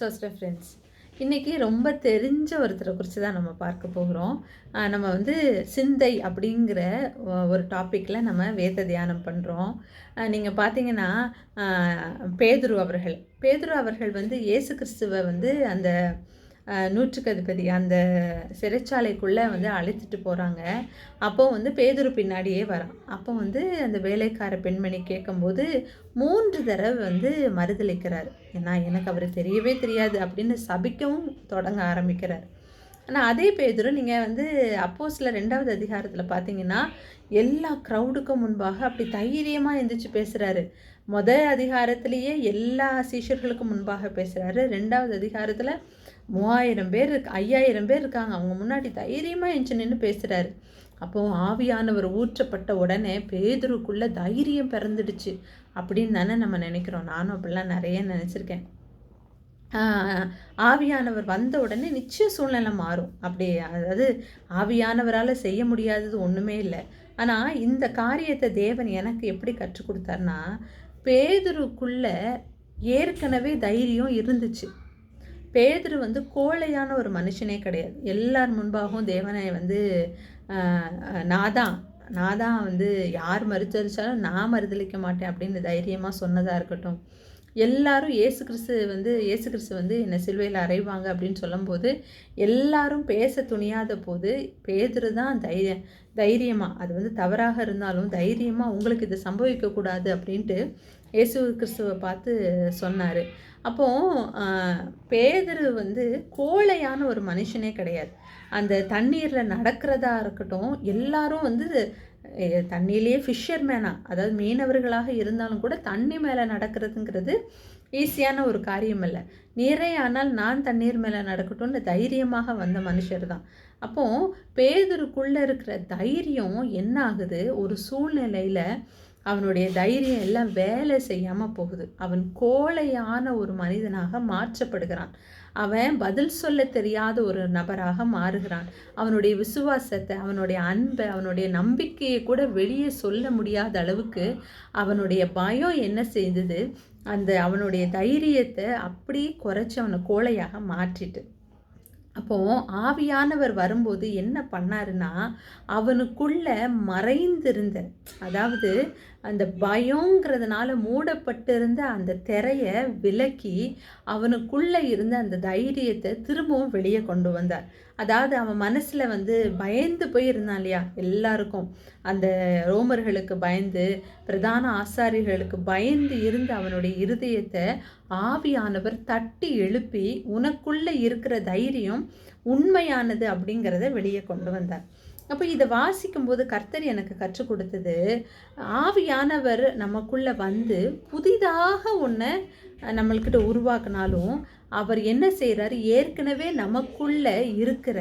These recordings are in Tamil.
சோஸ்டர் ஃப்ரெண்ட்ஸ் இன்றைக்கி ரொம்ப தெரிஞ்ச ஒருத்தரை குறித்து தான் நம்ம பார்க்க போகிறோம். நம்ம வந்து சிந்தை அப்படிங்கிற ஒரு டாப்பிக்கில் நம்ம வேத தியானம் பண்ணுறோம் நீங்கள் பார்த்தீங்கன்னா பேதுரு அவர்கள். பேதுரு அவர்கள் வந்து இயேசு கிறிஸ்துவை வந்து அந்த நூற்றுக்கு அதிபதி அந்த சிறைச்சாலைக்குள்ளே வந்து அழைச்சிட்டு போகிறாங்க அப்போ வந்து பேதுரு பின்னாடியே வரான். அப்போ வந்து அந்த வேலைக்கார பெண்மணி கேட்கும்போது மூன்று தடவை வந்து மறுதளிக்கிறார். ஏன்னா எனக்கு அவர் தெரியவே தெரியாது அப்படின்னு சபிக்கவும் தொடங்க ஆரம்பிக்கிறார். ஆனால் அதே பேதுரு நீங்கள் வந்து அப்போஸில் ரெண்டாவது அதிகாரத்தில் பார்த்தீங்கன்னா எல்லா க்ரௌடுக்கும் முன்பாக அப்படி தைரியமாக எழுந்திரிச்சு பேசுகிறாரு மொதல் அதிகாரத்திலேயே எல்லா சீஷர்களுக்கும் முன்பாக பேசுகிறாரு ரெண்டாவது அதிகாரத்தில் மூவாயிரம் பேர் இருக்கு ஐயாயிரம் பேர் இருக்காங்க. அவங்க முன்னாடி தைரியமாக எஞ்சி நின்று பேசுகிறாரு அப்போது ஆவியானவர் ஊற்றப்பட்ட உடனே பேதுருக்குள்ளே தைரியம் பிறந்துடுச்சு. அப்படின்னு தானே நம்ம நினைக்கிறோம். நானும் அப்படிலாம் நிறைய நினச்சிருக்கேன். ஆவியானவர் வந்த உடனே நிச்சய சூழ்நிலை மாறும். அப்படி அதாவது ஆவியானவரால் செய்ய முடியாதது ஒன்றுமே இல்லை. ஆனால் இந்த காரியத்தை தேவன் எனக்கு எப்படி கற்றுக் கொடுத்தாருன்னா பேதுருக்குள்ளே ஏற்கனவே தைரியம் இருந்துச்சு. பேதர் வந்து கோழையான ஒரு மனுஷனே கிடையாது. எல்லார் முன்பாகவும் தேவனை வந்து நான் தான் நான் தான் வந்து யார் மறுத்தரிச்சாலும் நான் மறுதளிக்க மாட்டேன் அப்படின்னு தைரியமாக சொன்னதாக இருக்கட்டும். எல்லாரும் ஏசு கிறிஸ்து வந்து இயேசு கிறிஸ்து வந்து என்னை சிலுவையில் அறைவாங்க அப்படின்னு சொல்லும்போது எல்லாரும் பேச துணியாத போது பேதுரு தான் தைரிய தைரியமாக அது வந்து தவறாக இருந்தாலும் தைரியமாக உங்களுக்கு இது சம்பவிக்கக்கூடாது அப்படின்ட்டு இயேசு கிறிஸ்துவை பார்த்து சொன்னார். அப்போ பேதரு வந்து கோழையான ஒரு மனுஷனே கிடையாது. அந்த தண்ணீரில் நடக்கிறதா இருக்கட்டும் எல்லாரும் வந்து தண்ணியிலேயே ஃபிஷர்மேனா அதாவது மீனவர்களாக இருந்தாலும் கூட தண்ணி மேலே நடக்கிறதுங்கிறது ஈஸியான ஒரு காரியம் இல்லை. நீரே ஆனால் நான் தண்ணீர் மேலே நடக்கட்டும்னு தைரியமாக வந்த மனுஷர் தான். அப்போது பேதருக்குள்ளே இருக்கிற தைரியம் என்ன ஆகுது? ஒரு சூழ்நிலையில் அவனுடைய தைரியம் எல்லாம் வேலை செய்யாமல் போகுது. அவன் கோழையான ஒரு மனிதனாக மாற்றப்படுகிறான். அவன் பதில் சொல்ல தெரியாத ஒரு நபராக மாறுகிறான். அவனுடைய விசுவாசத்தை அவனுடைய அன்பை அவனுடைய நம்பிக்கையை கூட வெளியே சொல்ல முடியாத அளவுக்கு அவனுடைய பயம் என்ன செய்தது? அந்த அவனுடைய தைரியத்தை அப்படி குறைச்சி அவனை கோழையாக மாற்றிட்டு. அப்போ ஆவியானவர் வரும்போது என்ன பண்ணாருன்னா அவனுக்குள்ள மறைந்திருந்த அதாவது அந்த பயங்கிறதுனால மூடப்பட்டிருந்த அந்த திரையை விலக்கி அவனுக்குள்ளே இருந்த அந்த தைரியத்தை திரும்பவும் வெளியே கொண்டு வந்தார். அதாவது அவன் மனசில் வந்து பயந்து போயிருந்தான் இல்லையா? எல்லாருக்கும். அந்த ரோமர்களுக்கு பயந்து பிரதான ஆசாரிகளுக்கு பயந்து இருந்த அவனுடைய இருதயத்தை ஆவியானவர் தட்டி எழுப்பி உனக்குள்ளே இருக்கிற தைரியம் உண்மையானது அப்படிங்கிறத வெளியே கொண்டு வந்தார். அப்போ இதை வாசிக்கும்போது கர்த்தர் எனக்கு கற்றுக் கொடுத்தது. ஆவியானவர் நமக்குள்ளே வந்து புதிதாக ஒன்றை நம்மள்கிட்ட உருவாக்குனாலும் அவர் என்ன செய்கிறாரு ஏற்கனவே நமக்குள்ளே இருக்கிற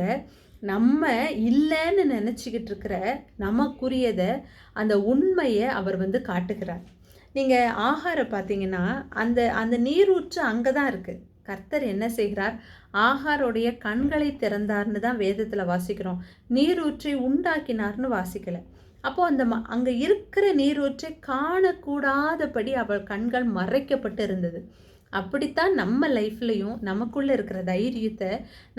நம்ம இல்லைன்னு நினச்சிக்கிட்டு இருக்கிற நமக்குரியதை அந்த உண்மையை அவர் வந்து காட்டுகிறார். நீங்கள் ஆகாரம் பார்த்தீங்கன்னா அந்த அந்த நீரூற்று அங்கே தான் இருக்குது கர்த்தர் என்ன செய்கிறார்? ஆகாரோடைய கண்களை திறந்தார்னு தான் வேதத்தில் வாசிக்கிறோம். நீரூற்றை உண்டாக்கினார்னு வாசிக்கல. அப்போ அந்த ம அங்கே இருக்கிற நீரூற்றை காணக்கூடாதபடி அவள் கண்கள் மறைக்கப்பட்டு இருந்தது அப்படித்தான் நம்ம லைஃப்லையும் நமக்குள்ளே இருக்கிற தைரியத்தை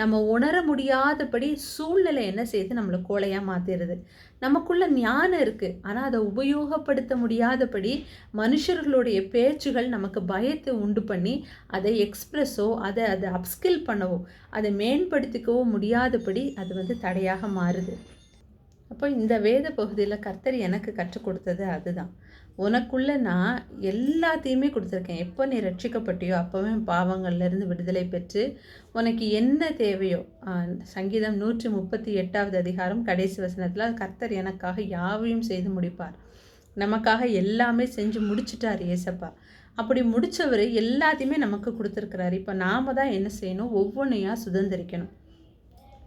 நம்ம உணர முடியாதபடி சூழ்நிலை என்ன செய்யுது? நம்மளை கோலையாக மாற்றிடுது நமக்குள்ளே ஞானம் இருக்குது ஆனால் அதை உபயோகப்படுத்த முடியாதபடி மனுஷர்களுடைய பேச்சுகள் நமக்கு பயத்தை உண்டு பண்ணி அதை எக்ஸ்ப்ரெஸோ அதை அதை அப்ஸ்கில் பண்ணவோ அதை மேம்படுத்திக்கவோ முடியாதபடி அது வந்து தடையாக மாறுது. அப்போ இந்த வேத பகுதியில் கர்த்தர் எனக்கு கற்றுக் கொடுத்தது அதுதான். உனக்குள்ளே நான் எல்லாத்தையுமே கொடுத்துருக்கேன். எப்போ நீ ரட்சிக்கப்பட்டியோ அப்போவே பாவங்கள்லேருந்து விடுதலை பெற்று உனக்கு என்ன தேவையோ சங்கீதம் நூற்றி முப்பத்தி எட்டாவது அதிகாரம் கடைசி வசனத்தில் கர்த்தர் எனக்காக யாவையும் செய்து முடிப்பார். நமக்காக எல்லாமே செஞ்சு முடிச்சிட்டார் ஏசப்பா. அப்படி முடித்தவர் எல்லாத்தையுமே நமக்கு கொடுத்துருக்கிறாரு. இப்போ நாம தான் என்ன செய்யணும்? ஒவ்வொன்றையாக சுதந்திரிக்கணும்.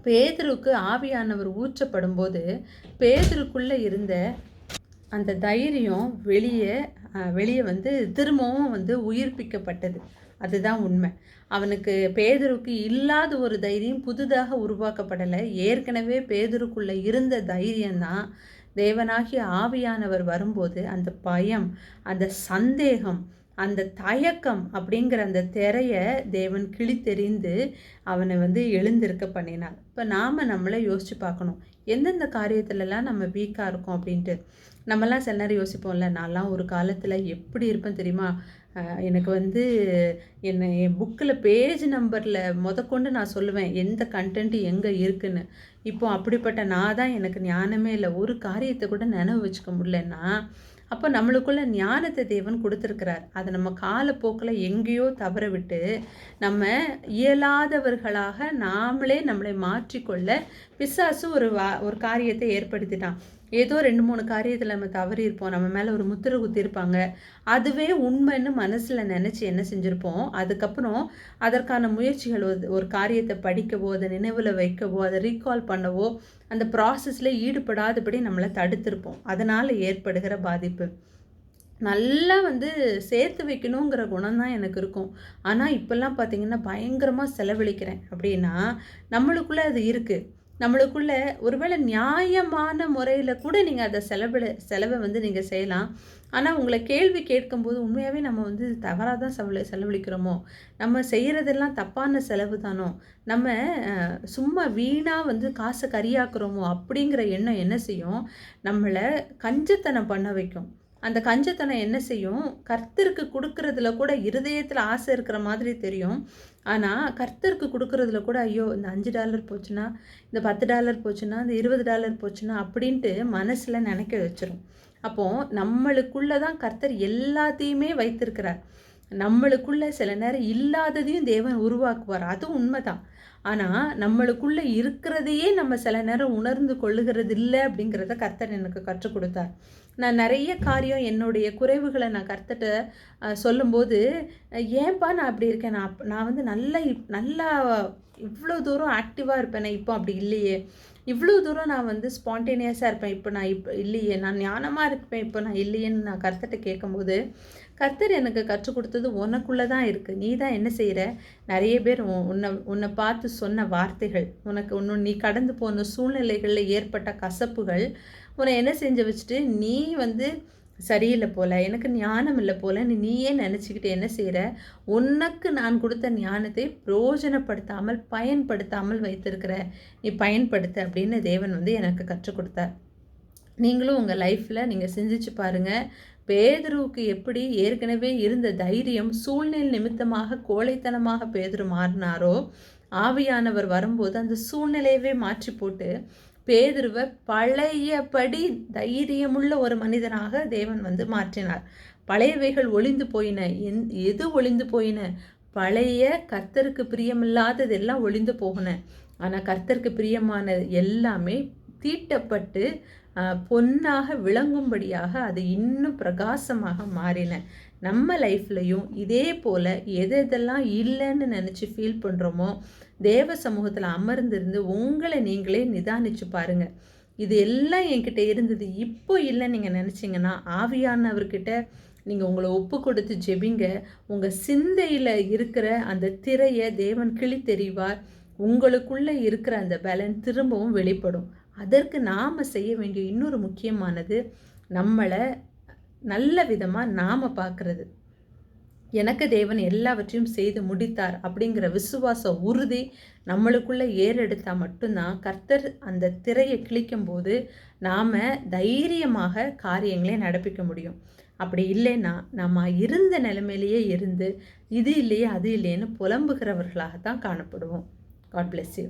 பேதருக்கு ஆவியானவர் ஊற்றப்படும் போது பேதருக்குள்ளே இருந்த அந்த தைரியம் வெளியே வெளியே வந்து திரும்பவும் வந்து உயிர்ப்பிக்கப்பட்டது. அதுதான் உண்மை. அவனுக்கு பேதருக்கு இல்லாத ஒரு தைரியம் புதிதாக உருவாக்கப்படலை. ஏற்கனவே பேதருக்குள்ளே இருந்த தைரியம்தான் தேவனாகிய ஆவியானவர் வரும்போது அந்த பயம் அந்த சந்தேகம் அந்த தயக்கம் அப்படிங்கிற அந்த திரையை தேவன் கிழித்தெறிந்து அவனை வந்து எழுந்திருக்க பண்ணினார். இப்போ நாம் நம்மளை யோசித்து பார்க்கணும். எந்தெந்த காரியத்துலலாம் நம்ம வீக்காக இருக்கோம் அப்படின்ட்டு. நம்மலாம் சில நேரம் யோசிப்போம்ல நான்லாம் ஒரு காலத்தில் எப்படி இருப்பேன் தெரியுமா? எனக்கு வந்து என்னை என் புக்கில் பேஜ் நம்பரில் முதற்கொண்டு நான் சொல்லுவேன் எந்த கண்டென்ட் எங்கே இருக்குன்னு? இப்போ அப்படிப்பட்ட நான் தான் எனக்கு ஞானமே இல்லை. ஒரு காரியத்தை கூட நினைவு வச்சுக்க முடியலன்னா அப்போ நம்மளுக்குள்ள ஞானத்தை தேவன் கொடுத்துருக்கிறார். அதை நம்ம காலப்போக்கில் எங்கேயோ தவற விட்டு நம்ம இயலாதவர்களாக நாமளே நம்மளை மாற்றிக்கொள்ள பிசாசு ஒரு வா ஒரு காரியத்தை ஏற்படுத்திட்டான். ஏதோ ரெண்டு மூணு காரியத்தில் நம்ம தவறி இருப்போம் நம்ம மேலே ஒரு முத்திரை குத்திருப்பாங்க அதுவே உண்மைன்னு மனசில் நினச்சி என்ன செஞ்சுருப்போம்? அதுக்கப்புறம் அதற்கான முயற்சிகள் ஒரு காரியத்தை படிக்கவோ அதை நினைவில் வைக்கவோ அதை ரீகால் பண்ணவோ அந்த ப்ராசஸில் ஈடுபடாதபடி நம்மளை தடுத்திருப்போம். அதனால் ஏற்படுகிற பாதிப்பு. நல்லா வந்து சேர்த்து வைக்கணுங்கிற குணம் தான் எனக்கு இருக்கும். ஆனால் இப்போல்லாம் பார்த்தீங்கன்னா பயங்கரமாக செலவழிக்கிறேன். அப்படின்னா நம்மளுக்குள்ளே அது இருக்குது நம்மளுக்குள்ள ஒருவேளை நியாயமான முறையில் கூட நீங்கள் அதை செலவிட செலவை வந்து நீங்கள் செய்யலாம். ஆனால் உங்களை கேள்வி கேட்கும்போது உண்மையாகவே நம்ம வந்து தவறாக தான் செலவு செலவழிக்கிறோமோ? நம்ம செய்கிறதெல்லாம் தப்பான செலவு தானோ? நம்ம சும்மா வீணாக வந்து காசை கரியாக்குறோமோ அப்படிங்கிற எண்ணம் என்ன செய்யும்? நம்மளை கஞ்சத்தனம் பண்ண வைக்கும். அந்த கஞ்சத்தனம் என்ன செய்யும்? கர்த்தருக்கு கொடுக்கறதுல கூட இருதயத்தில் ஆசை இருக்கிற மாதிரி தெரியும். ஆனால் கர்த்தருக்கு கொடுக்கறதுல கூட ஐயோ இந்த அஞ்சு டாலர் போச்சுன்னா இந்த பத்து டாலர் போச்சுன்னா இந்த இருபது டாலர் போச்சுன்னா அப்படின்ட்டு மனசில் நினைக்க வச்சிரும். அப்போது நம்மளுக்குள்ளே தான் கர்த்தர் எல்லாத்தையுமே வைத்திருக்கிறார். நம்மளுக்குள்ள சில நேரம் இல்லாததையும் தேவன் உருவாக்குவார். அதுவும் உண்மைதான். ஆனால் நம்மளுக்குள்ளே இருக்கிறதையே நம்ம சில நேரம் உணர்ந்து கொள்ளுகிறது இல்லை அப்படிங்கிறத கர்த்தர் எனக்கு கற்றுக் கொடுத்தார். நான் நிறைய காரியம் என்னுடைய குறைவுகளை நான் கர்த்தட்ட சொல்லும்போது ஏன்பா நான் அப்படி இருக்கேன்? நான் நான் வந்து நல்லா நல்லா இவ்வளோ தூரம் ஆக்டிவாக இருப்பேன் இப்போ அப்படி இல்லையே. இவ்வளோ தூரம் நான் வந்து ஸ்பான்டேனியஸாக இருப்பேன். இப்போ நான் இப்போ இல்லையே நான் ஞானமாக இருப்பேன். இப்போ நான் இல்லையேன்னு நான் கர்த்தர்கிட்ட கேட்கும்போது கர்த்தர் எனக்கு கற்றுக் கொடுத்தது உனக்குள்ளே தான் இருக்குது நீ தான் என்ன செய்கிற நிறைய பேர் உன்னை உன்னை பார்த்து சொன்ன வார்த்தைகள் உனக்கு ஒன்று நீ கடந்து போன சூழ்நிலைகளில் ஏற்பட்ட கசப்புகள் உன்னை என்ன செஞ்சு வச்சுட்டு நீ வந்து சரியில்லை போல எனக்கு ஞானம் இல்லை போலன்னு நீயே நினச்சிக்கிட்டு என்ன செய்கிற உனக்கு நான் கொடுத்த ஞானத்தை பிரயோஜனப்படுத்தாமல் பயன்படுத்தாமல் வைத்திருக்கிற நீ பயன்படுத்த அப்படின்னு தேவன் வந்து எனக்கு கற்றுக் கொடுத்தார். நீங்களும் உங்கள் லைஃப்பில் நீங்கள் சிந்திச்சு பாருங்கள் பேதுருவுக்கு எப்படி ஏற்கனவே இருந்த தைரியம் சூழ்நிலை நிமித்தமாக கோழைத்தனமாக பேதுரு மாறினாரோ ஆவியானவர் வரும்போது அந்த சூழ்நிலையவே மாற்றி போட்டு பேதுருவை பழையபடி தைரியமுள்ள ஒரு மனிதனாக தேவன் வந்து மாற்றினார். பழையவைகள் ஒளிந்து போயின. எந் எது ஒளிந்து போயின? பழைய கர்த்தருக்கு பிரியமில்லாதது எல்லாம் ஒளிந்து போகின. ஆனால் கர்த்தருக்கு பிரியமானது எல்லாமே தீட்டப்பட்டு பொன்னாக விளங்கும்படியாக அது இன்னும் பிரகாசமாக மாறின. நம்ம லைஃப்லையும் இதே போல் எது எதெல்லாம் இல்லைன்னு நினச்சி ஃபீல் பண்ணுறோமோ தேவ சமூகத்தில் அமர்ந்திருந்து உங்களை நீங்களே நிதானிச்சு பாருங்கள் இது எல்லாம் என்கிட்ட இருந்தது இப்போ இல்லை நீங்கள் நினச்சிங்கன்னா ஆவியானவர்கிட்ட நீங்கள் உங்களை ஒப்பு கொடுத்து ஜெபிங்க. உங்கள் சிந்தையில் இருக்கிற அந்த திரையை தேவன் கிளி தெரிவார். உங்களுக்குள்ளே இருக்கிற அந்த பலன் திரும்பவும் வெளிப்படும். அதற்கு நாம் செய்ய வேண்டிய இன்னொரு முக்கியமானது நம்மளை நல்ல விதமாக நாம் பார்க்குறது எனக்கு தேவன் எல்லாவற்றையும் செய்து முடித்தார் அப்படிங்கிற விசுவாச உறுதி நம்மளுக்குள்ளே ஏறெடுத்தால் மட்டும்தான் கர்த்தர் அந்த திரையை கிழிக்கும்போது நாம் தைரியமாக காரியங்களை நடப்பிக்க முடியும். அப்படி இல்லைன்னா நம்ம இருந்த நிலைமையிலேயே இருந்து இது இல்லையே அது இல்லையேன்னு புலம்புகிறவர்களாக தான் காணப்படுவோம். God bless you